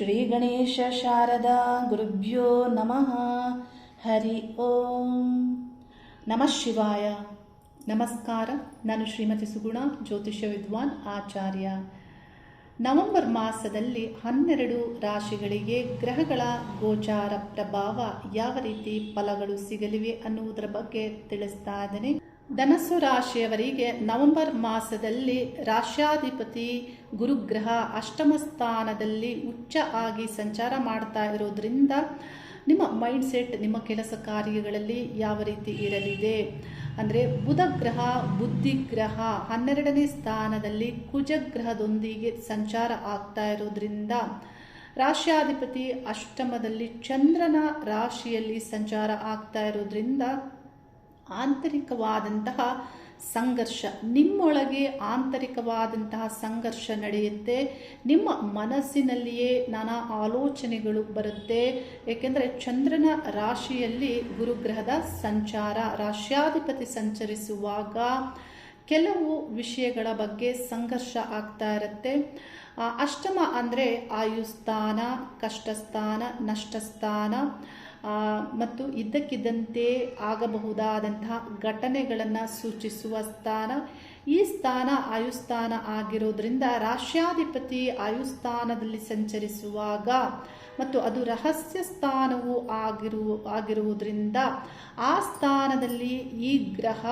ಶ್ರೀ ಗಣೇಶ ಶಾರದಾ ಗುರುಭ್ಯೋ ನಮಃ. ಹರಿ ಓಂ. ನಮಃ ಶಿವಾಯ. ನಮಸ್ಕಾರ. ನಾನು ಶ್ರೀಮತಿ ಸುಗುಣ, ಜ್ಯೋತಿಷ್ಯ ವಿದ್ವಾನ್ ಆಚಾರ್ಯ. ನವೆಂಬರ್ ಮಾಸದಲ್ಲಿ ಹನ್ನೆರಡು ರಾಶಿಗಳಿಗೆ ಗ್ರಹಗಳ ಗೋಚಾರ ಪ್ರಭಾವ ಯಾವ ರೀತಿ ಫಲಗಳು ಸಿಗಲಿವೆ ಅನ್ನುವುದರ ಬಗ್ಗೆ ತಿಳಿಸ್ತಾ ಇದ್ದೇನೆ. ಧನಸ್ಸು ರಾಶಿಯವರಿಗೆ ನವೆಂಬರ್ ಮಾಸದಲ್ಲಿ ರಾಶ್ಯಾಧಿಪತಿ ಗುರುಗ್ರಹ ಅಷ್ಟಮ ಸ್ಥಾನದಲ್ಲಿ ಉಚ್ಚ ಆಗಿ ಸಂಚಾರ ಮಾಡ್ತಾ ಇರೋದ್ರಿಂದ ನಿಮ್ಮ ಮೈಂಡ್ಸೆಟ್, ನಿಮ್ಮ ಕೆಲಸ ಕಾರ್ಯಗಳಲ್ಲಿ ಯಾವ ರೀತಿ ಇರಲಿದೆ? ಅಂದರೆ ಬುಧ ಗ್ರಹ ಬುದ್ಧಿಗ್ರಹ ಹನ್ನೆರಡನೇ ಸ್ಥಾನದಲ್ಲಿ ಕುಜಗ್ರಹದೊಂದಿಗೆ ಸಂಚಾರ ಆಗ್ತಾ ಇರೋದ್ರಿಂದ ರಾಶ್ಯಾಧಿಪತಿ ಅಷ್ಟಮದಲ್ಲಿ ಚಂದ್ರನ ರಾಶಿಯಲ್ಲಿ ಸಂಚಾರ ಆಗ್ತಾ ಇರೋದ್ರಿಂದ ಆಂತರಿಕವಾದಂತಹ ಸಂಘರ್ಷ. ನಿಮ್ಮೊಳಗೆ ಆಂತರಿಕವಾದಂತಹ ಸಂಘರ್ಷ ನಡೆಯುತ್ತೆ. ನಿಮ್ಮ ಮನಸ್ಸಿನಲ್ಲಿಯೇ ನಾನಾ ಆಲೋಚನೆಗಳು ಬರುತ್ತೆ. ಏಕೆಂದರೆ ಚಂದ್ರನ ರಾಶಿಯಲ್ಲಿ ಗುರುಗ್ರಹದ ಸಂಚಾರ, ರಾಶ್ಯಾಧಿಪತಿ ಸಂಚರಿಸುವಾಗ ಕೆಲವು ವಿಷಯಗಳ ಬಗ್ಗೆ ಸಂಘರ್ಷ ಆಗ್ತಾ ಇರುತ್ತೆ. ಅಷ್ಟಮ ಅಂದರೆ ಆಯುಸ್ಥಾನ, ಕಷ್ಟಸ್ಥಾನ, ನಷ್ಟಸ್ಥಾನ ಮತ್ತು ಇದ್ದಕ್ಕಿದ್ದಂತೆ ಆಗಬಹುದಾದಂತಹ ಘಟನೆಗಳನ್ನು ಸೂಚಿಸುವ ಸ್ಥಾನ. ಈ ಸ್ಥಾನ ಆಯುಸ್ಥಾನ ಆಗಿರೋದ್ರಿಂದ ರಾಷ್ಟ್ರಾಧಿಪತಿ ಆಯುಸ್ಥಾನದಲ್ಲಿ ಸಂಚರಿಸುವಾಗ ಮತ್ತು ಅದು ರಹಸ್ಯ ಸ್ಥಾನವು ಆಗಿರು, ಆಗಿರುವುದರಿಂದ ಆ ಸ್ಥಾನದಲ್ಲಿ ಈ ಗ್ರಹ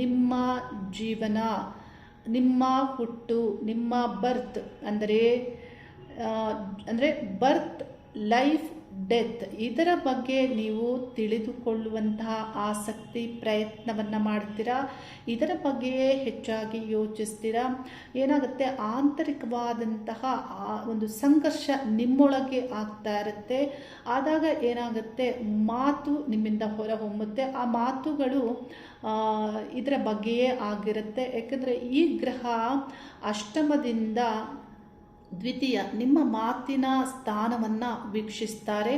ನಿಮ್ಮ ಜೀವನ, ನಿಮ್ಮ ಹುಟ್ಟು, ನಿಮ್ಮ ಬರ್ತ್ ಅಂದರೆ ಅಂದರೆ ಬರ್ತ್ ಲೈಫ್ ಡೆತ್, ಇದರ ಬಗ್ಗೆ ನೀವು ತಿಳಿದುಕೊಳ್ಳುವಂತಹ ಆಸಕ್ತಿ ಪ್ರಯತ್ನವನ್ನು ಮಾಡ್ತೀರಾ? ಇದರ ಬಗ್ಗೆಯೇ ಹೆಚ್ಚಾಗಿ ಯೋಚಿಸ್ತೀರಾ? ಏನಾಗುತ್ತೆ? ಆಂತರಿಕವಾದಂತಹ ಒಂದು ಸಂಘರ್ಷ ನಿಮ್ಮೊಳಗೆ ಆಗ್ತಾ ಇರುತ್ತೆ. ಆದಾಗ ಏನಾಗುತ್ತೆ? ಮಾತು ನಿಮ್ಮಿಂದ ಹೊರಹೊಮ್ಮುತ್ತೆ. ಆ ಮಾತುಗಳು ಇದರ ಬಗ್ಗೆಯೇ ಆಗಿರುತ್ತೆ. ಯಾಕಂದರೆ ಈ ಗ್ರಹ ಅಷ್ಟಮದಿಂದ ದ್ವಿತೀಯ, ನಿಮ್ಮ ಮಾತಿನ ಸ್ಥಾನವನ್ನು ವೀಕ್ಷಿಸ್ತಾರೆ.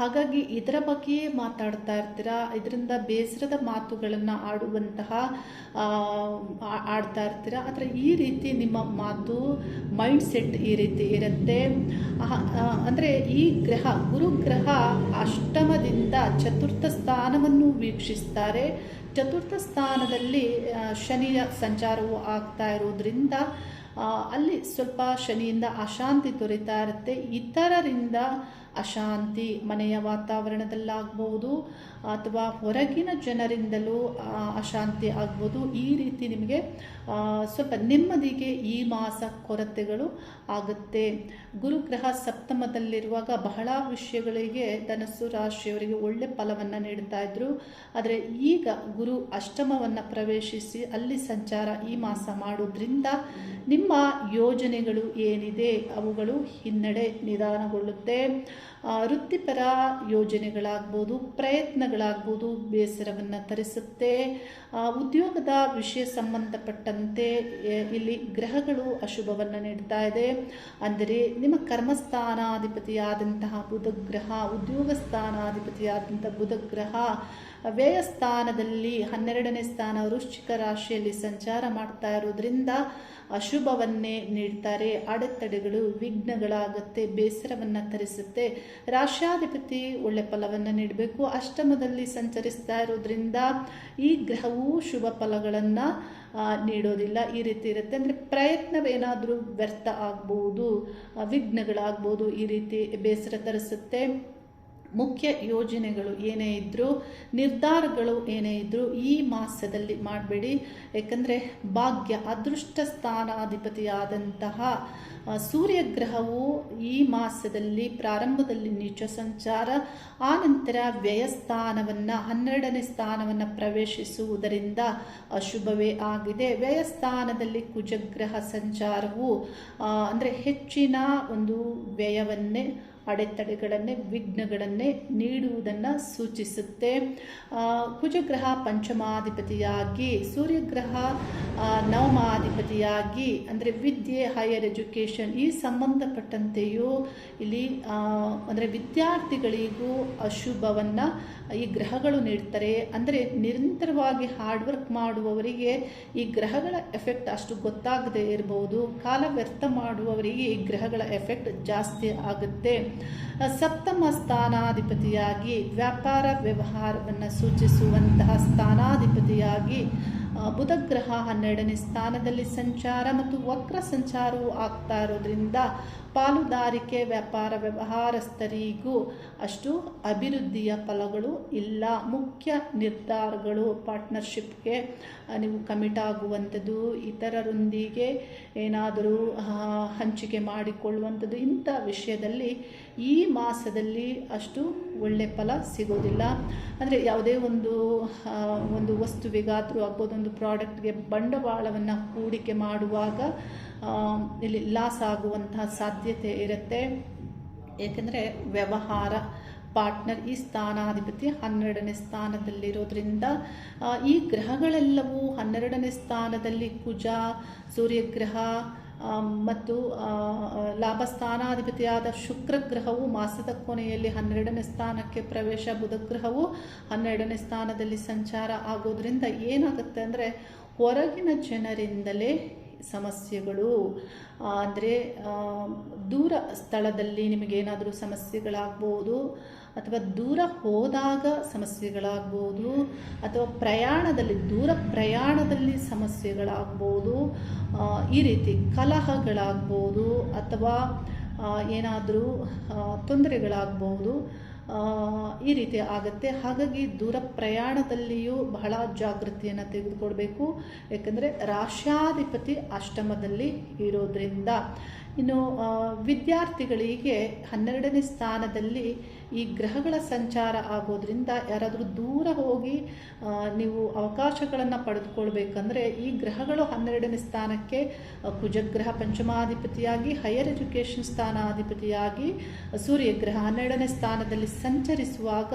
ಹಾಗಾಗಿ ಇದರ ಬಗ್ಗೆಯೇ ಮಾತಾಡ್ತಾ ಇರ್ತೀರಾ? ಇದರಿಂದ ಬೇಸರದ ಮಾತುಗಳನ್ನು ಆಡುವಂತಹ ಆಡ್ತಾ ಇರ್ತೀರಾ? ಆದರೆ ಈ ರೀತಿ ನಿಮ್ಮ ಮಾತು ಮೈಂಡ್ ಸೆಟ್ ಈ ರೀತಿ ಇರುತ್ತೆ? ಅಂದರೆ ಈ ಗ್ರಹ ಗುರುಗ್ರಹ ಅಷ್ಟಮದಿಂದ ಚತುರ್ಥ ಸ್ಥಾನವನ್ನು ವೀಕ್ಷಿಸ್ತಾರೆ. ಚತುರ್ಥ ಸ್ಥಾನದಲ್ಲಿ ಶನಿಯ ಸಂಚಾರವು ಆಗ್ತಾ ಇರೋದ್ರಿಂದ ಅಲ್ಲಿ ಸ್ವಲ್ಪ ಶನಿಯಿಂದ ಅಶಾಂತಿ ದೊರೀತಾ ಇರುತ್ತೆ. ಇತರರಿಂದ ಅಶಾಂತಿ ಮನೆಯ ವಾತಾವರಣದಲ್ಲಾಗ್ಬೋದು ಅಥವಾ ಹೊರಗಿನ ಜನರಿಂದಲೂ ಅಶಾಂತಿ ಆಗ್ಬೋದು. ಈ ರೀತಿ ನಿಮಗೆ ಸ್ವಲ್ಪ ನೆಮ್ಮದಿಗೆ ಈ ಮಾಸ ಕೊರತೆಗಳು ಆಗುತ್ತೆ. ಗುರುಗ್ರಹ ಸಪ್ತಮದಲ್ಲಿರುವಾಗ ಬಹಳ ವಿಷಯಗಳಿಗೆ, ಧನಸ್ಸು ರಾಶಿಯವರಿಗೆ ಒಳ್ಳೆ ಫಲವನ್ನು ನೀಡ್ತಾ ಇದ್ರು. ಆದರೆ ಈಗ ಗುರು ಅಷ್ಟಮವನ್ನು ಪ್ರವೇಶಿಸಿ ಅಲ್ಲಿ ಸಂಚಾರ ಈ ಮಾಸ ಮಾಡೋದ್ರಿಂದ ನಿಮ್ಮ ಯೋಜನೆಗಳು ಏನಿದೆ? ಅವುಗಳು ಹಿನ್ನಡೆ ನಿಧಾನಗೊಳ್ಳುತ್ತೆ. ವೃತ್ತಿಪರ ಯೋಜನೆಗಳಾಗ್ಬೋದು, ಪ್ರಯತ್ನಗಳಾಗ್ಬೋದು ಬೇಸರವನ್ನು ತರಿಸುತ್ತೆ. ಉದ್ಯೋಗದ ವಿಷಯ ಸಂಬಂಧಪಟ್ಟಂತೆ ಇಲ್ಲಿ ಗ್ರಹಗಳು ಅಶುಭವನ್ನು ನೀಡ್ತಾ ಇದೆ. ಅಂದರೆ ನಿಮ್ಮ ಕರ್ಮಸ್ಥಾನಾಧಿಪತಿಯಾದಂತಹ ಬುಧಗ್ರಹ ಉದ್ಯೋಗ ಸ್ಥಾನಾಧಿಪತಿಯಾದಂಥ ಬುಧಗ್ರಹ ವ್ಯಯಸ್ಥಾನದಲ್ಲಿ ಹನ್ನೆರಡನೇ ಸ್ಥಾನ ವೃಶ್ಚಿಕ ರಾಶಿಯಲ್ಲಿ ಸಂಚಾರ ಮಾಡ್ತಾ ಇರೋದ್ರಿಂದ ಅಶುಭವನ್ನೇ ನೀಡ್ತಾರೆ. ಅಡೆತಡೆಗಳು ವಿಘ್ನಗಳಾಗುತ್ತೆ, ಬೇಸರವನ್ನು ತರಿಸುತ್ತೆ. ರಾಶ್ಯಾಧಿಪತಿ ಒಳ್ಳೆ ಫಲವನ್ನು ನೀಡಬೇಕು. ಅಷ್ಟಮದಲ್ಲಿ ಸಂಚರಿಸ್ತಾ ಇರೋದ್ರಿಂದ ಈ ಗ್ರಹವು ಶುಭ ಫಲಗಳನ್ನು ನೀಡೋದಿಲ್ಲ. ಈ ರೀತಿ ಇರುತ್ತೆ. ಅಂದರೆ ಪ್ರಯತ್ನವೇನಾದರೂ ವ್ಯರ್ಥ ಆಗ್ಬೋದು ವಿಘ್ನಗಳಾಗ್ಬೋದು, ಈ ರೀತಿ ಬೇಸರ ತರಿಸುತ್ತೆ. ಮುಖ್ಯ ಯೋಜನೆಗಳು ಏನೇ ಇದ್ದರೂ ನಿರ್ಧಾರಗಳು ಏನೇ ಇದ್ದರೂ ಈ ಮಾಸದಲ್ಲಿ ಮಾಡಬೇಡಿ. ಏಕೆಂದರೆ ಭಾಗ್ಯ, ಅದೃಷ್ಟ ಸ್ಥಾನಾಧಿಪತಿಯಾದಂತಹ ಸೂರ್ಯಗ್ರಹವು ಈ ಮಾಸದಲ್ಲಿ ಪ್ರಾರಂಭದಲ್ಲಿ ನೀಚ ಸಂಚಾರ ಆನಂತರ ವ್ಯಯಸ್ಥಾನವನ್ನು ಹನ್ನೆರಡನೇ ಸ್ಥಾನವನ್ನು ಪ್ರವೇಶಿಸುವುದರಿಂದ ಅಶುಭವೇ ಆಗಿದೆ. ವ್ಯಯಸ್ಥಾನದಲ್ಲಿ ಕುಜಗ್ರಹ ಸಂಚಾರವು ಅಂದರೆ ಹೆಚ್ಚಿನ ಒಂದು ವ್ಯಯವನ್ನೇ ಅಡೆತಡೆಗಳನ್ನೇ, ವಿಘ್ನಗಳನ್ನೇ ನೀಡುವುದನ್ನು ಸೂಚಿಸುತ್ತೆ. ಕುಜಗ್ರಹ ಪಂಚಮಾಧಿಪತಿಯಾಗಿ, ಸೂರ್ಯಗ್ರಹ ನವಮಾಧಿಪತಿಯಾಗಿ, ಅಂದರೆ ವಿದ್ಯೆ ಹೈಯರ್ ಎಜುಕೇಷನ್ ಈ ಸಂಬಂಧಪಟ್ಟಂತೆಯೂ ಇಲ್ಲಿ ಅಂದರೆ ವಿದ್ಯಾರ್ಥಿಗಳಿಗೂ ಅಶುಭವನ್ನು ಈ ಗ್ರಹಗಳು ನೀಡ್ತಾರೆ. ಅಂದರೆ ನಿರಂತರವಾಗಿ ಹಾರ್ಡ್ ವರ್ಕ್ ಮಾಡುವವರಿಗೆ ಈ ಗ್ರಹಗಳ ಎಫೆಕ್ಟ್ ಅಷ್ಟು ಗೊತ್ತಾಗದೇ ಇರಬಹುದು ಕಾಲ ವ್ಯರ್ಥ ಮಾಡುವವರಿಗೆ ಈ ಗ್ರಹಗಳ ಎಫೆಕ್ಟ್ ಜಾಸ್ತಿ ಆಗುತ್ತೆ. ಸಪ್ತಮ ಸ್ಥಾನಾಧಿಪತಿಯಾಗಿ ವ್ಯಾಪಾರ ವ್ಯವಹಾರವನ್ನು ಸೂಚಿಸುವಂತಹ ಸ್ಥಾನಾಧಿಪತಿಯಾಗಿ ಬುಧಗ್ರಹ ಬುಧ ಗ್ರಹ ಹನ್ನೆರಡನೇ ಸ್ಥಾನದಲ್ಲಿ ಸಂಚಾರ ಮತ್ತು ವಕ್ರ ಸಂಚಾರವು ಆಗ್ತಾ ಇರೋದ್ರಿಂದ ಪಾಲುದಾರಿಕೆ ವ್ಯಾಪಾರ ವ್ಯವಹಾರಸ್ಥರಿಗೂ ಅಷ್ಟು ಅಭಿವೃದ್ಧಿಯ ಫಲಗಳು ಇಲ್ಲ. ಮುಖ್ಯ ನಿರ್ಧಾರಗಳು ಪಾರ್ಟ್ನರ್ಶಿಪ್ಗೆ ನೀವು ಕಮಿಟ್ ಆಗುವಂಥದ್ದು, ಇತರರೊಂದಿಗೆ ಏನಾದರೂ ಹಂಚಿಕೆ ಮಾಡಿಕೊಳ್ಳುವಂಥದ್ದು, ಇಂಥ ವಿಷಯದಲ್ಲಿ ಈ ಮಾಸದಲ್ಲಿ ಅಷ್ಟು ಒಳ್ಳೆ ಫಲ ಸಿಗೋದಿಲ್ಲ. ಅಂದರೆ ಯಾವುದೇ ಒಂದು ಒಂದು ವಸ್ತುವಿಗಾದರೂ ಆಗ್ಬೋದು, ಒಂದು ಪ್ರಾಡಕ್ಟ್ಗೆ ಬಂಡವಾಳವನ್ನು ಹೂಡಿಕೆ ಮಾಡುವಾಗ ಇಲ್ಲಿ ಲಾಸ್ ಆಗುವಂತಹ ಸಾಧ್ಯತೆ ಇರುತ್ತೆ. ಏಕೆಂದರೆ ವ್ಯವಹಾರ, ಪಾರ್ಟ್ನರ್ ಈ ಸ್ಥಾನಾಧಿಪತಿ ಹನ್ನೆರಡನೇ ಸ್ಥಾನದಲ್ಲಿರೋದ್ರಿಂದ ಈ ಗ್ರಹಗಳೆಲ್ಲವೂ ಹನ್ನೆರಡನೇ ಸ್ಥಾನದಲ್ಲಿ ಕುಜ, ಸೂರ್ಯಗ್ರಹ ಮತ್ತು ಲಾಭ ಸ್ಥಾನಾಧಿಪತಿಯಾದ ಶುಕ್ರ ಗ್ರಹವು ಮಾಸದ ಕೊನೆಯಲ್ಲಿ ಹನ್ನೆರಡನೇ ಸ್ಥಾನಕ್ಕೆ ಪ್ರವೇಶ ಬುಧ ಗ್ರಹವು ಹನ್ನೆರಡನೇ ಸ್ಥಾನದಲ್ಲಿ ಸಂಚಾರ ಆಗೋದ್ರಿಂದ ಏನಾಗುತ್ತೆ ಅಂದರೆ, ಹೊರಗಿನ ಜನರಿಂದಲೇ ಸಮಸ್ಯೆಗಳು ಅಂದರೆ ದೂರ ಸ್ಥಳದಲ್ಲಿ ನಿಮಗೇನಾದರೂ ಸಮಸ್ಯೆಗಳಾಗ್ಬೋದು, ಅಥವಾ ದೂರ ಹೋದಾಗ ಸಮಸ್ಯೆಗಳಾಗ್ಬೋದು, ಅಥವಾ ಪ್ರಯಾಣದಲ್ಲಿ, ದೂರ ಪ್ರಯಾಣದಲ್ಲಿ ಸಮಸ್ಯೆಗಳಾಗ್ಬೋದು ಈ ರೀತಿ ಕಲಹಗಳಾಗ್ಬೋದು, ಅಥವಾ ಏನಾದರೂ ತೊಂದರೆಗಳಾಗ್ಬೋದು ಈ ರೀತಿ ಆಗುತ್ತೆ. ಹಾಗಾಗಿ ದೂರ ಪ್ರಯಾಣದಲ್ಲಿಯೂ ಬಹಳ ಜಾಗೃತಿಯನ್ನು ತೆಗೆದುಕೊಳ್ಬೇಕು ಯಾಕಂದರೆ ರಾಷ್ಟ್ರಾಧಿಪತಿ ಅಷ್ಟಮದಲ್ಲಿ ಇರೋದ್ರಿಂದ ಇನ್ನು ವಿದ್ಯಾರ್ಥಿಗಳಿಗೆ ಹನ್ನೆರಡನೇ ಸ್ಥಾನದಲ್ಲಿ ಈ ಗ್ರಹಗಳ ಸಂಚಾರ ಆಗೋದ್ರಿಂದ ಯಾರಾದರೂ ದೂರ ಹೋಗಿ ನೀವು ಅವಕಾಶಗಳನ್ನು ಪಡೆದುಕೊಳ್ಬೇಕಂದ್ರೆ ಈ ಗ್ರಹಗಳು ಹನ್ನೆರಡನೇ ಸ್ಥಾನಕ್ಕೆ ಕುಜಗ್ರಹ ಪಂಚಮಾಧಿಪತಿಯಾಗಿ, ಹೈಯರ್ ಎಜುಕೇಷನ್ ಸ್ಥಾನಾಧಿಪತಿಯಾಗಿ, ಸೂರ್ಯಗ್ರಹ ಹನ್ನೆರಡನೇ ಸ್ಥಾನದಲ್ಲಿ ಸಂಚರಿಸುವಾಗ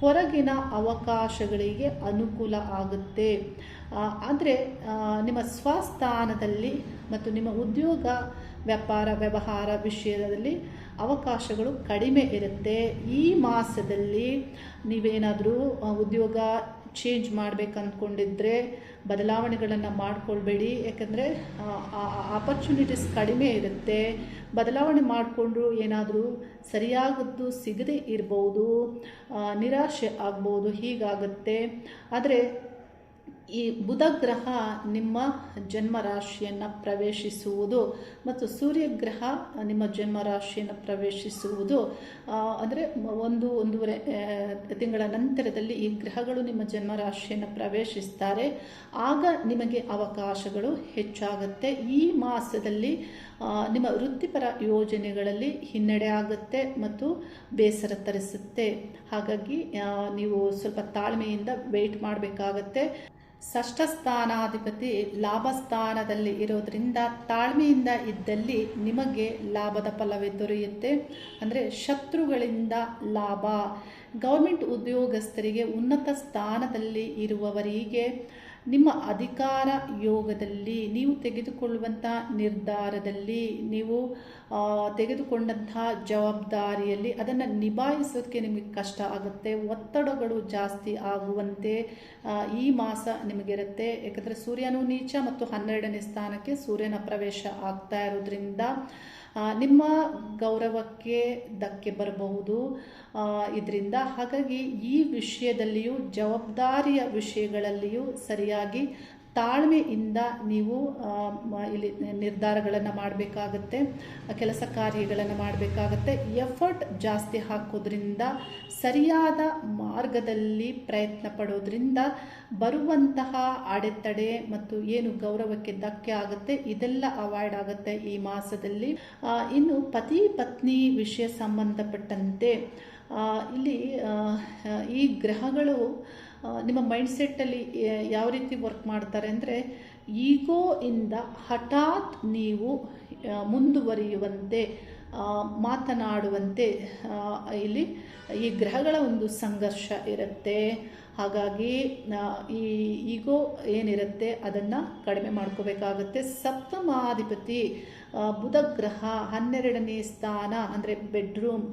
ಹೊರಗಿನ ಅವಕಾಶಗಳಿಗೆ ಅನುಕೂಲ ಆಗುತ್ತೆ. ಆದರೆ ನಿಮ್ಮ ಸ್ವಸ್ಥಾನದಲ್ಲಿ ಮತ್ತು ನಿಮ್ಮ ಉದ್ಯೋಗ ವ್ಯಾಪಾರ, ವ್ಯವಹಾರ ವಿಷಯದಲ್ಲಿ ಅವಕಾಶಗಳು ಕಡಿಮೆ ಇರುತ್ತೆ. ಈ ಮಾಸದಲ್ಲಿ ನೀವೇನಾದರೂ ಉದ್ಯೋಗ ಚೇಂಜ್ ಮಾಡ್ಬೇಕಂದ್ಕೊಂಡಿದ್ರೆ ಬದಲಾವಣೆಗಳನ್ನು ಮಾಡಿಕೊಳ್ಬೇಡಿ. ಯಾಕಂದರೆ ಆಪರ್ಚುನಿಟೀಸ್ ಕಡಿಮೆ ಇರುತ್ತೆ. ಬದಲಾವಣೆ ಮಾಡಿಕೊಂಡ್ರು ಏನಾದರೂ ಸರಿಯಾಗದ್ದು ಸಿಗದೇ ಇರ್ಬೋದು ನಿರಾಶೆ ಆಗ್ಬೋದು, ಹೀಗಾಗುತ್ತೆ. ಆದರೆ ಈ ಬುಧ ಗ್ರಹ ನಿಮ್ಮ ಜನ್ಮ ರಾಶಿಯನ್ನು ಪ್ರವೇಶಿಸುವುದು ಮತ್ತು ಸೂರ್ಯಗ್ರಹ ನಿಮ್ಮ ಜನ್ಮ ರಾಶಿಯನ್ನು ಪ್ರವೇಶಿಸುವುದು ಅಂದರೆ ಒಂದು, ಒಂದೂವರೆ ತಿಂಗಳ ನಂತರದಲ್ಲಿ ಈ ಗ್ರಹಗಳು ನಿಮ್ಮ ಜನ್ಮ ರಾಶಿಯನ್ನು ಪ್ರವೇಶಿಸ್ತಾರೆ. ಆಗ ನಿಮಗೆ ಅವಕಾಶಗಳು ಹೆಚ್ಚಾಗುತ್ತೆ. ಈ ಮಾಸದಲ್ಲಿ ನಿಮ್ಮ ವೃತ್ತಿಪರ ಯೋಜನೆಗಳಲ್ಲಿ ಹಿನ್ನಡೆ ಆಗುತ್ತೆ ಮತ್ತು ಬೇಸರ ತರಿಸುತ್ತೆ. ಹಾಗಾಗಿ ನೀವು ಸ್ವಲ್ಪ ತಾಳ್ಮೆಯಿಂದ ವೆಯ್ಟ್ ಮಾಡಬೇಕಾಗತ್ತೆ. ಷಷ್ಠ ಸ್ಥಾನಾಧಿಪತಿ ಲಾಭ ಸ್ಥಾನದಲ್ಲಿ ಇರೋದ್ರಿಂದ ತಾಳ್ಮೆಯಿಂದ ಇದ್ದಲ್ಲಿ ನಿಮಗೆ ಲಾಭದ ಫಲವೇ ದೊರೆಯುತ್ತೆ. ಅಂದರೆ ಶತ್ರುಗಳಿಂದ ಲಾಭ. ಗೌರ್ಮೆಂಟ್ ಉದ್ಯೋಗಸ್ಥರಿಗೆ ಉನ್ನತ ಸ್ಥಾನದಲ್ಲಿ ಇರುವವರಿಗೆ ನಿಮ್ಮ ಅಧಿಕಾರ ಯೋಗದಲ್ಲಿ, ನೀವು ತೆಗೆದುಕೊಳ್ಳುವಂಥ ನಿರ್ಧಾರದಲ್ಲಿ, ನೀವು ತೆಗೆದುಕೊಂಡಂಥ ಜವಾಬ್ದಾರಿಯಲ್ಲಿ ಅದನ್ನು ನಿಭಾಯಿಸೋದಕ್ಕೆ ನಿಮಗೆ ಕಷ್ಟ ಆಗುತ್ತೆ. ಒತ್ತಡಗಳು ಜಾಸ್ತಿ ಆಗುವಂತೆ ಈ ಮಾಸ ನಿಮಗಿರುತ್ತೆ ಯಾಕಂದರೆ ಸೂರ್ಯನು ನೀಚ ಮತ್ತು ಹನ್ನೆರಡನೇ ಸ್ಥಾನಕ್ಕೆ ಸೂರ್ಯನ ಪ್ರವೇಶ ಆಗ್ತಾ ಇರೋದ್ರಿಂದ ನಿಮ್ಮ ಗೌರವಕ್ಕೆ ಧಕ್ಕೆ ಬರಬಹುದು. ಇದರಿಂದ ಹಾಗಾಗಿ ಈ ವಿಷಯದಲ್ಲಿಯೂ ಜವಾಬ್ದಾರಿಯ ವಿಷಯಗಳಲ್ಲಿಯೂ ಸರಿಯಾಗಿ ತಾಳ್ಮೆಯಿಂದ ನೀವು ಇಲ್ಲಿ ನಿರ್ಧಾರಗಳನ್ನು ಮಾಡಬೇಕಾಗತ್ತೆ ಕೆಲಸ ಕಾರ್ಯಗಳನ್ನು ಮಾಡಬೇಕಾಗತ್ತೆ. ಎಫರ್ಟ್ ಜಾಸ್ತಿ ಹಾಕೋದ್ರಿಂದ, ಸರಿಯಾದ ಮಾರ್ಗದಲ್ಲಿ ಪ್ರಯತ್ನ ಪಡೋದ್ರಿಂದ ಬರುವಂತಹ ಅಡೆತಡೆ ಮತ್ತು ಏನು ಗೌರವಕ್ಕೆ ಧಕ್ಕೆ ಆಗುತ್ತೆ, ಇದೆಲ್ಲ ಅವಾಯ್ಡ್ ಆಗುತ್ತೆ ಈ ಮಾಸದಲ್ಲಿ. ಇನ್ನು ಪತಿ ಪತ್ನಿ ವಿಷಯ ಸಂಬಂಧಪಟ್ಟಂತೆ ಇಲ್ಲಿ ಈ ಗ್ರಹಗಳು ನಿಮ್ಮ ಮೈಂಡ್ಸೆಟ್ಟಲ್ಲಿ ಯಾವ ರೀತಿ ವರ್ಕ್ ಮಾಡ್ತಾರೆ ಅಂದರೆ ಈಗೋ ಇಂದ ಹಠಾತ್ ನೀವು ಮುಂದುವರಿಯುವಂತೆ ಮಾತನಾಡುವಂತೆ ಇಲ್ಲಿ ಈ ಗ್ರಹಗಳ ಒಂದು ಸಂಘರ್ಷ ಇರುತ್ತೆ. ಹಾಗಾಗಿ ಈ ಈಗೋ ಏನಿರುತ್ತೆ, ಅದನ್ನು ಕಡಿಮೆ ಮಾಡ್ಕೋಬೇಕಾಗುತ್ತೆ. ಸಪ್ತಮಾಧಿಪತಿ ಬುಧ ಗ್ರಹ, ಹನ್ನೆರಡನೇ ಸ್ಥಾನ, ಅಂದರೆ ಬೆಡ್ರೂಮ್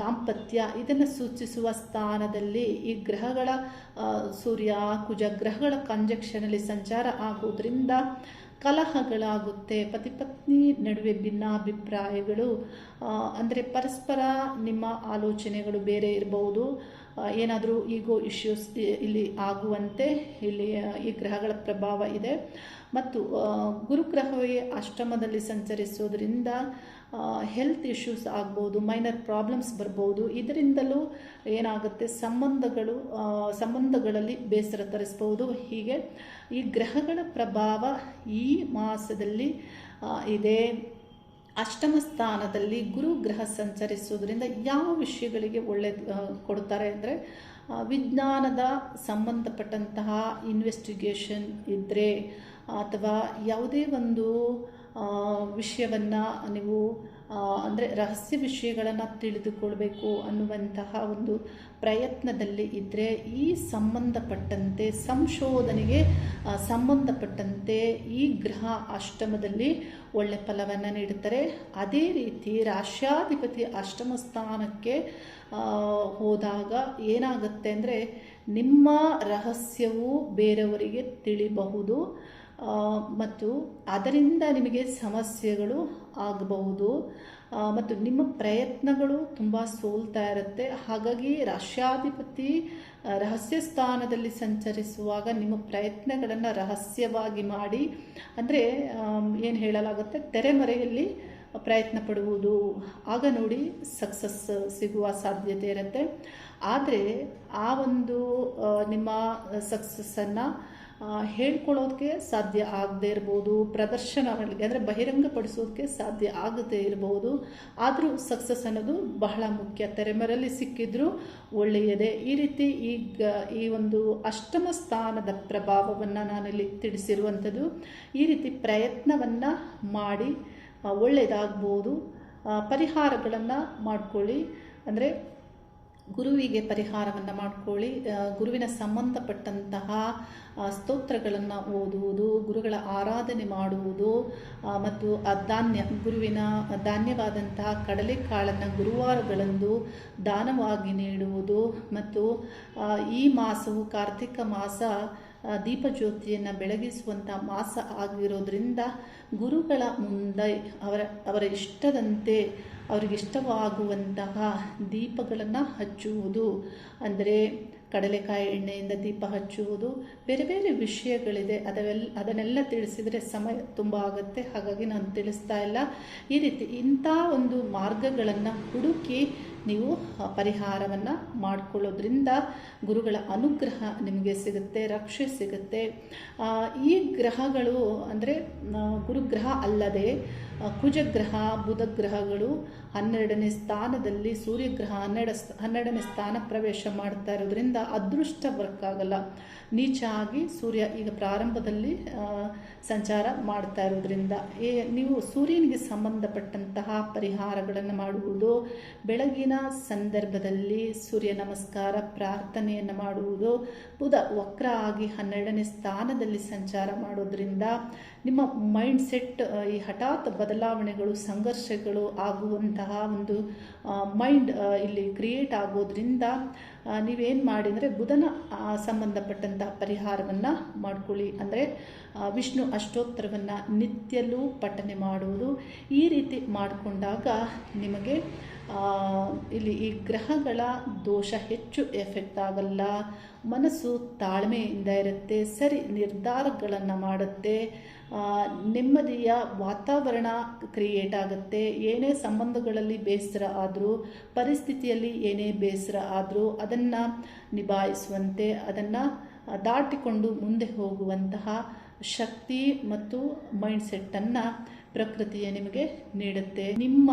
ದಾಂಪತ್ಯ, ಇದನ್ನು ಸೂಚಿಸುವ ಸ್ಥಾನದಲ್ಲಿ ಈ ಗ್ರಹಗಳ ಸೂರ್ಯ, ಕುಜ ಗ್ರಹಗಳ ಕಂಜಕ್ಷನಲ್ಲಿ ಸಂಚಾರ ಆಗುವುದರಿಂದ ಕಲಹಗಳಾಗುತ್ತೆ. ಪತಿ ಪತ್ನಿ ನಡುವೆ ಭಿನ್ನಾಭಿಪ್ರಾಯಗಳು ಅಂದರೆ ಪರಸ್ಪರ ನಿಮ್ಮ ಆಲೋಚನೆಗಳು ಬೇರೆ ಇರಬಹುದು ಏನಾದರೂ ಈಗೋ ಇಶ್ಯೂಸ್ ಇಲ್ಲಿ ಆಗುವಂತೆ ಇಲ್ಲಿ ಈ ಗ್ರಹಗಳ ಪ್ರಭಾವ ಇದೆ. ಮತ್ತು ಗುರುಗ್ರಹವೇ ಅಷ್ಟಮದಲ್ಲಿ ಸಂಚರಿಸೋದ್ರಿಂದ ಹೆಲ್ತ್ ಇಶ್ಯೂಸ್ ಆಗ್ಬೋದು ಮೈನರ್ ಪ್ರಾಬ್ಲಮ್ಸ್ ಬರ್ಬೋದು, ಇದರಿಂದಲೂ ಏನಾಗುತ್ತೆ, ಸಂಬಂಧಗಳು ಸಂಬಂಧಗಳಲ್ಲಿ ಬೇಸರ ತರಿಸ್ಬೋದು. ಹೀಗೆ ಈ ಗ್ರಹಗಳ ಪ್ರಭಾವ ಈ ಮಾಸದಲ್ಲಿ ಇದೆ. ಅಷ್ಟಮ ಸ್ಥಾನದಲ್ಲಿ ಗುರು ಗ್ರಹ ಸಂಚರಿಸುವುದರಿಂದ ಯಾವ ವಿಷಯಗಳಿಗೆ ಒಳ್ಳೆ ಕೊಡ್ತಾರೆ ಅಂದರೆ ವಿಜ್ಞಾನದ ಸಂಬಂಧಪಟ್ಟಂತಹ ಇನ್ವೆಸ್ಟಿಗೇಷನ್ ಇದ್ದರೆ ಅಥವಾ ಯಾವುದೇ ಒಂದು ವಿಷಯವನ್ನು ನೀವು ಅಂದರೆ ರಹಸ್ಯ ವಿಷಯಗಳನ್ನು ತಿಳಿದುಕೊಳ್ಬೇಕು ಅನ್ನುವಂತಹ ಒಂದು ಪ್ರಯತ್ನದಲ್ಲಿ ಇದ್ದರೆ ಈ ಸಂಬಂಧಪಟ್ಟಂತೆ, ಸಂಶೋಧನೆಗೆ ಸಂಬಂಧಪಟ್ಟಂತೆ ಈ ಗ್ರಹ ಅಷ್ಟಮದಲ್ಲಿ ಒಳ್ಳೆ ಫಲವನ್ನು ನೀಡುತ್ತಾರೆ. ಅದೇ ರೀತಿ ರಾಷ್ಟ್ರಾಧಿಪತಿ ಅಷ್ಟಮ ಸ್ಥಾನಕ್ಕೆ ಹೋದಾಗ ಏನಾಗುತ್ತೆ ಅಂದರೆ ನಿಮ್ಮ ರಹಸ್ಯವು ಬೇರೆಯವರಿಗೆ ತಿಳಿಬಹುದು. ಮತ್ತು ಅದರಿಂದ ನಿಮಗೆ ಸಮಸ್ಯೆಗಳು ಆಗಬಹುದು. ಮತ್ತು ನಿಮ್ಮ ಪ್ರಯತ್ನಗಳು ತುಂಬ ಸೋಲ್ತಾ ಇರುತ್ತೆ. ಹಾಗಾಗಿ ರಾಷ್ಟ್ರಾಧಿಪತಿ ರಹಸ್ಯ ಸ್ಥಾನದಲ್ಲಿ ಸಂಚರಿಸುವಾಗ ನಿಮ್ಮ ಪ್ರಯತ್ನಗಳನ್ನು ರಹಸ್ಯವಾಗಿ ಮಾಡಿ, ಅಂದರೆ ಏನು ಹೇಳಲಾಗುತ್ತೆ, ತೆರೆಮರೆಯಲ್ಲಿ ಪ್ರಯತ್ನ ಪಡುವುದು. ಆಗ ನೋಡಿ ಸಕ್ಸಸ್ ಸಿಗುವ ಸಾಧ್ಯತೆ ಇರುತ್ತೆ. ಆದರೆ ಆ ಒಂದು ನಿಮ್ಮ ಸಕ್ಸಸ್ಸನ್ನು ಹೇಳ್ಕೊಳ್ಳೋದಕ್ಕೆ ಸಾಧ್ಯ ಆಗದೇ ಇರ್ಬೋದು ಪ್ರದರ್ಶನಗಳಿಗೆ ಅಂದರೆ ಬಹಿರಂಗಪಡಿಸೋದಕ್ಕೆ ಸಾಧ್ಯ ಆಗದೇ ಇರ್ಬೋದು, ಆದರೂ ಸಕ್ಸಸ್ ಅನ್ನೋದು ಬಹಳ ಮುಖ್ಯ. ತೆರೆಮರಲ್ಲಿ ಸಿಕ್ಕಿದ್ರೂ ಒಳ್ಳೆಯದೇ. ಈ ರೀತಿ ಈಗ ಈ ಒಂದು ಅಷ್ಟಮ ಸ್ಥಾನದ ಪ್ರಭಾವವನ್ನು ನಾನಿಲ್ಲಿ ತಿಳಿಸಿರುವಂಥದ್ದು, ಈ ರೀತಿ ಪ್ರಯತ್ನವನ್ನು ಮಾಡಿ ಒಳ್ಳೆಯದಾಗ್ಬೋದು ಪರಿಹಾರಗಳನ್ನು ಮಾಡಿಕೊಳ್ಳಿ. ಅಂದರೆ ಗುರುವಿಗೆ ಪರಿಹಾರವನ್ನು ಮಾಡಿಕೊಳ್ಳಿ. ಗುರುವಿನ ಸಂಬಂಧಪಟ್ಟಂತಹ ಸ್ತೋತ್ರಗಳನ್ನು ಓದುವುದು, ಗುರುಗಳ ಆರಾಧನೆ ಮಾಡುವುದು ಮತ್ತು ಧಾನ್ಯ ಗುರುವಿನ ಧಾನ್ಯವಾದಂತಹ ಕಡಲೆಕಾಳನ್ನು ಗುರುವಾರಗಳಂದು ದಾನವಾಗಿ ನೀಡುವುದು, ಮತ್ತು ಈ ಮಾಸವು ಕಾರ್ತಿಕ ಮಾಸ ದೀಪಜ್ಯೋತಿಯನ್ನು ಬೆಳಗಿಸುವಂಥ ಮಾಸ ಆಗಿರೋದ್ರಿಂದ ಗುರುಗಳ ಮುಂದೆ ಅವರ ಅವರ ಇಷ್ಟದಂತೆ ಅವರಿಗೆ ಇಷ್ಟವಾಗುವಂತಹ ದೀಪಗಳನ್ನು ಹಚ್ಚುವುದು. ಅಂದರೆ ಕಡಲೆಕಾಯಿ ಎಣ್ಣೆಯಿಂದ ದೀಪ ಹಚ್ಚುವುದು, ಬೇರೆ ಬೇರೆ ವಿಷಯಗಳಿದೆ. ಅದವೆಲ್ಲ ಅದನ್ನೆಲ್ಲ ತಿಳಿಸಿದರೆ ಸಮಯ ತುಂಬ ಆಗುತ್ತೆ. ಹಾಗಾಗಿ ನಾನು ತಿಳಿಸ್ತಾ ಇಲ್ಲ. ಈ ರೀತಿ ಇಂಥ ಒಂದು ಮಾರ್ಗಗಳನ್ನು ಹುಡುಕಿ ನೀವು ಪರಿಹಾರವನ್ನು ಮಾಡಿಕೊಳ್ಳೋದ್ರಿಂದ ಗುರುಗಳ ಅನುಗ್ರಹ ನಿಮಗೆ ಸಿಗುತ್ತೆ, ರಕ್ಷೆ ಸಿಗುತ್ತೆ. ಈ ಗ್ರಹಗಳು ಅಂದರೆ ಗುರುಗ್ರಹ ಅಲ್ಲದೆ ಕುಜಗ್ರಹ ಬುಧ ಗ್ರಹಗಳು ಹನ್ನೆರಡನೇ ಸ್ಥಾನದಲ್ಲಿ ಸೂರ್ಯಗ್ರಹ ಹನ್ನೆರಡು ಹನ್ನೆರಡನೇ ಸ್ಥಾನ ಪ್ರವೇಶ ಮಾಡ್ತಾ ಇರೋದ್ರಿಂದ ಅದೃಷ್ಟ ವರ್ಕ್ ಆಗಲ್ಲ ನೀಚ ಆಗಿ ಸೂರ್ಯ ಈಗ ಪ್ರಾರಂಭದಲ್ಲಿ ಸಂಚಾರ ಮಾಡ್ತಾ ಇರೋದ್ರಿಂದ ಏ, ನೀವು ಸೂರ್ಯನಿಗೆ ಸಂಬಂಧಪಟ್ಟಂತಹ ಪರಿಹಾರಗಳನ್ನು ಮಾಡುವುದು, ಬೆಳಗಿನ ಸಂದರ್ಭದಲ್ಲಿ ಸೂರ್ಯ ನಮಸ್ಕಾರ, ಪ್ರಾರ್ಥನೆಯನ್ನು ಮಾಡುವುದು, ಬುಧ ವಕ್ರ ಆಗಿ ಹನ್ನೆರಡನೇ ಸ್ಥಾನದಲ್ಲಿ ಸಂಚಾರ ಮಾಡೋದ್ರಿಂದ ನಿಮ್ಮ ಮೈಂಡ್ ಸೆಟ್ ಈ ಹಠಾತ್ ಬದಲಾವಣೆಗಳು, ಸಂಘರ್ಷಗಳು ಆಗುವಂತಹ ಒಂದು ಮೈಂಡ್ ಇಲ್ಲಿ ಕ್ರಿಯೇಟ್ ಆಗೋದ್ರಿಂದ ನೀವೇನು ಮಾಡಿ ಅಂದರೆ ಬುಧನ ಆ, ಸಂಬಂಧಪಟ್ಟಂತಹ ಪರಿಹಾರವನ್ನು ಮಾಡ್ಕೊಳ್ಳಿ. ಅಂದರೆ ವಿಷ್ಣು ಅಷ್ಟೋತ್ತರವನ್ನು ನಿತ್ಯಲೂ ಪಠನೆ ಮಾಡುವುದು ಈ ರೀತಿ ಮಾಡಿಕೊಂಡಾಗ ನಿಮಗೆ ಇಲ್ಲಿ ಈ ಗ್ರಹಗಳ ದೋಷ ಹೆಚ್ಚು ಎಫೆಕ್ಟ್ ಆಗಲ್ಲ. ಮನಸ್ಸು ತಾಳ್ಮೆಯಿಂದ ಇರುತ್ತೆ, ಸರಿ ನಿರ್ಧಾರಗಳನ್ನು ಮಾಡುತ್ತೆ ನೆಮ್ಮದಿಯ ವಾತಾವರಣ ಕ್ರಿಯೇಟ್ ಆಗುತ್ತೆ. ಏನೇ ಸಂಬಂಧಗಳಲ್ಲಿ ಬೇಸರ ಆದರೂ, ಪರಿಸ್ಥಿತಿಯಲ್ಲಿ ಏನೇ ಬೇಸರ ಆದರೂ ಅದನ್ನು ನಿಭಾಯಿಸುವಂತೆ, ಅದನ್ನು ದಾಟಿಕೊಂಡು ಮುಂದೆ ಹೋಗುವಂತಹ ಶಕ್ತಿ ಮತ್ತು ಮೈಂಡ್ ಪ್ರಕೃತಿಯೇ ಪ್ರಕೃತಿಯ ನಿಮಗೆ ನೀಡುತ್ತೆ. ನಿಮ್ಮ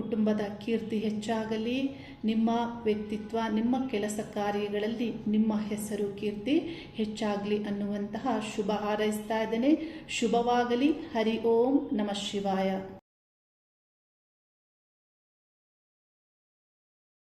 ಕುಟುಂಬದ ಕೀರ್ತಿ ಹೆಚ್ಚಾಗಲಿ, ನಿಮ್ಮ ವ್ಯಕ್ತಿತ್ವ, ನಿಮ್ಮ ಕೆಲಸ ಕಾರ್ಯಗಳಲ್ಲಿ ನಿಮ್ಮ ಹೆಸರು, ಕೀರ್ತಿ ಹೆಚ್ಚಾಗಲಿ ಅನ್ನುವಂತಹ ಶುಭ ಹಾರೈಸ್ತಾ ಇದ್ದೇನೆ. ಶುಭವಾಗಲಿ. ಹರಿ ಓಂ. ನಮಃ ಶಿವಾಯ.